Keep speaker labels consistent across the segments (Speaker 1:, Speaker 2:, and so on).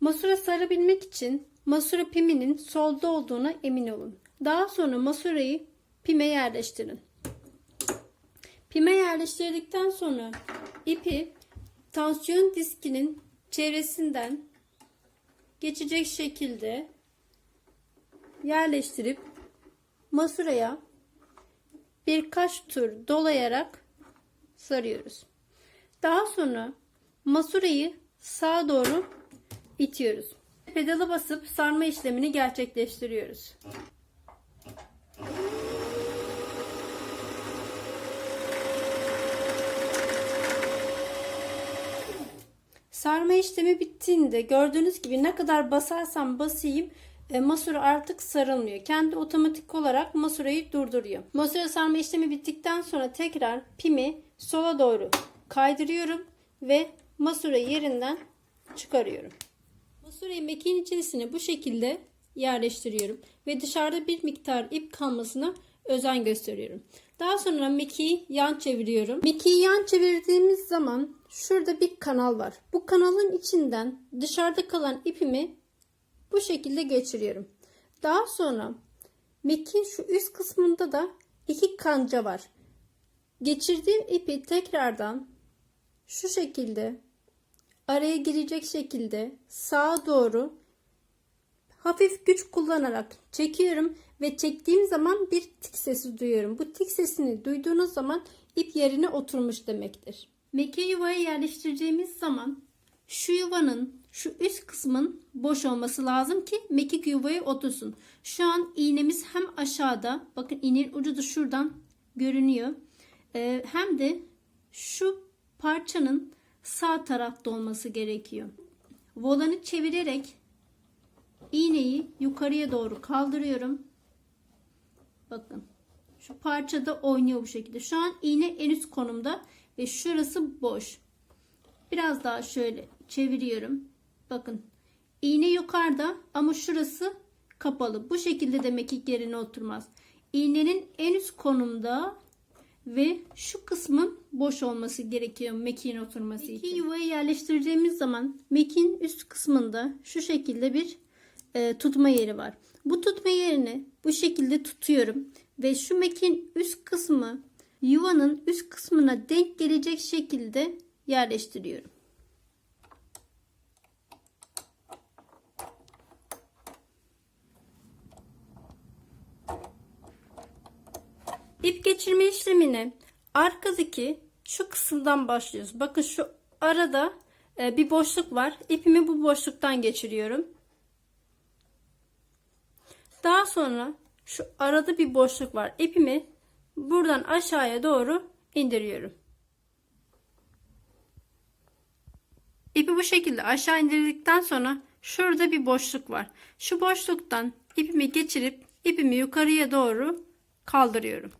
Speaker 1: Masura sarabilmek için masura piminin solda olduğuna emin olun. Daha sonra masurayı pime yerleştirin. Pime yerleştirdikten sonra ipi tansiyon diskinin çevresinden geçecek şekilde yerleştirip masuraya birkaç tur dolayarak sarıyoruz. Daha sonra masurayı sağa doğru itiyoruz. Pedala basıp sarma işlemini gerçekleştiriyoruz. Sarma işlemi bittiğinde gördüğünüz gibi ne kadar basarsam basayım e, masura artık sarılmıyor. Kendi otomatik olarak masurayı durduruyor. Masura sarma işlemi bittikten sonra tekrar pimi sola doğru kaydırıyorum ve masurayı yerinden çıkarıyorum. Masurayı mekiğin içerisine bu şekilde yerleştiriyorum ve dışarıda bir miktar ip kalmasına özen gösteriyorum. Daha sonra mekiği yan çeviriyorum. Mekiği yan çevirdiğimiz zaman şurada bir kanal var. Bu kanalın içinden dışarıda kalan ipimi bu şekilde geçiriyorum. Daha sonra mekiğin şu üst kısmında da iki kanca var. Geçirdiğim ipi tekrardan şu şekilde araya girecek şekilde sağa doğru hafif güç kullanarak çekiyorum ve çektiğim zaman bir tik sesi duyuyorum. Bu tik sesini duyduğunuz zaman ip yerine oturmuş demektir. Meke yuvaya yerleştireceğimiz zaman şu yuvanın şu üst kısmın boş olması lazım ki mekik yuvaya otursun. Şu an iğnemiz hem aşağıda bakın iğnenin ucu da şuradan görünüyor. Ee, hem de şu parçanın sağ tarafta olması gerekiyor. Volanı çevirerek iğneyi yukarıya doğru kaldırıyorum. Bakın şu parçada oynuyor bu şekilde. Şu an iğne en üst konumda ve şurası boş. Biraz daha şöyle çeviriyorum. Bakın iğne yukarıda ama şurası kapalı. Bu şekilde de mekik yerine oturmaz. İğnenin en üst konumda ve şu kısmın boş olması gerekiyor mekiğin oturması için. Mekiği yuvaya yerleştireceğimiz zaman mekiğin üst kısmında şu şekilde bir e, tutma yeri var. Bu tutma yerini bu şekilde tutuyorum ve şu mekiğin üst kısmı yuvanın üst kısmına denk gelecek şekilde yerleştiriyorum. İp geçirme işlemini arkadaki şu kısımdan başlıyoruz. Bakın şu arada e, bir boşluk var. İpimi bu boşluktan geçiriyorum. Daha sonra şu arada bir boşluk var. İpimi buradan aşağıya doğru indiriyorum. İpi bu şekilde aşağı indirdikten sonra şurada bir boşluk var. Şu boşluktan ipimi geçirip ipimi yukarıya doğru kaldırıyorum.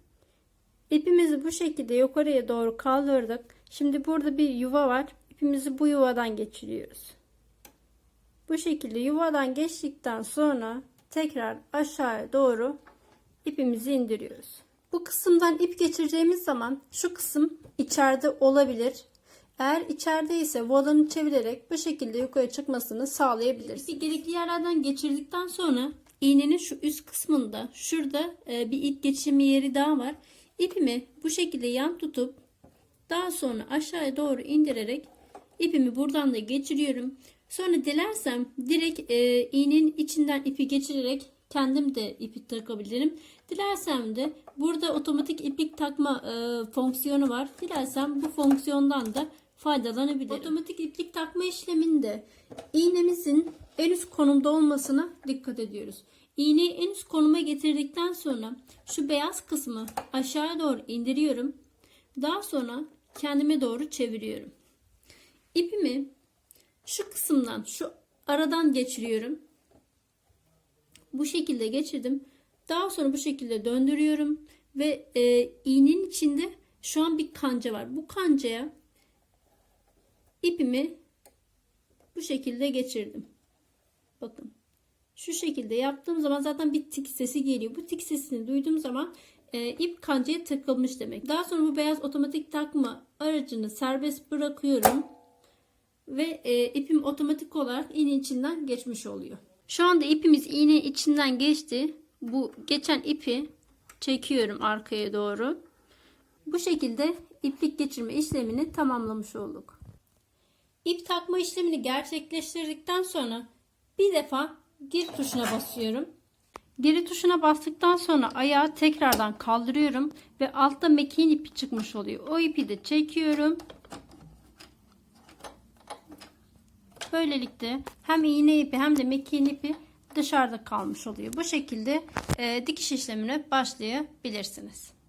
Speaker 1: İpimizi bu şekilde yukarıya doğru kaldırdık. Şimdi burada bir yuva var. İpimizi bu yuvadan geçiriyoruz. Bu şekilde yuvadan geçtikten sonra tekrar aşağıya doğru ipimizi indiriyoruz. Bu kısımdan ip geçireceğimiz zaman şu kısım içeride olabilir. Eğer içeride ise volanı çevirerek bu şekilde yukarı çıkmasını sağlayabiliriz. İpi gerekli yerlerden geçirdikten sonra iğnenin şu üst kısmında şurada e, bir ip geçirme yeri daha var. İpimi bu şekilde yan tutup daha sonra aşağıya doğru indirerek ipimi buradan da geçiriyorum. Sonra dilersem direkt e, iğnenin içinden ipi geçirerek kendim de ipi takabilirim. Dilersem de burada otomatik iplik takma e, fonksiyonu var. Dilersem bu fonksiyondan da faydalanabilirim. Otomatik iplik takma işleminde iğnemizin en üst konumda olmasına dikkat ediyoruz. İğneyi en üst konuma getirdikten sonra şu beyaz kısmı aşağıya doğru indiriyorum. Daha sonra kendime doğru çeviriyorum. İpimi şu kısımdan şu aradan geçiriyorum. Bu şekilde geçirdim. Daha sonra bu şekilde döndürüyorum ve e, iğnenin içinde şu an bir kanca var. Bu kancaya ipimi bu şekilde geçirdim. Bakın. Şu şekilde yaptığım zaman zaten bir tik sesi geliyor. Bu tik sesini duyduğum zaman e, ip kancaya takılmış demek. Daha sonra bu beyaz otomatik takma aracını serbest bırakıyorum. ve e, ipim otomatik olarak iğne içinden geçmiş oluyor. Şu anda ipimiz iğne içinden geçti. Bu geçen ipi çekiyorum arkaya doğru. Bu şekilde iplik geçirme işlemini tamamlamış olduk. İp takma işlemini gerçekleştirdikten sonra bir defa gir tuşuna basıyorum. Geri tuşuna bastıktan sonra ayağı tekrardan kaldırıyorum ve altta mekiğin ipi çıkmış oluyor. O ipi de çekiyorum. Böylelikle hem iğne ipi hem de mekiğin ipi dışarıda kalmış oluyor. Bu şekilde e, dikiş işlemine başlayabilirsiniz.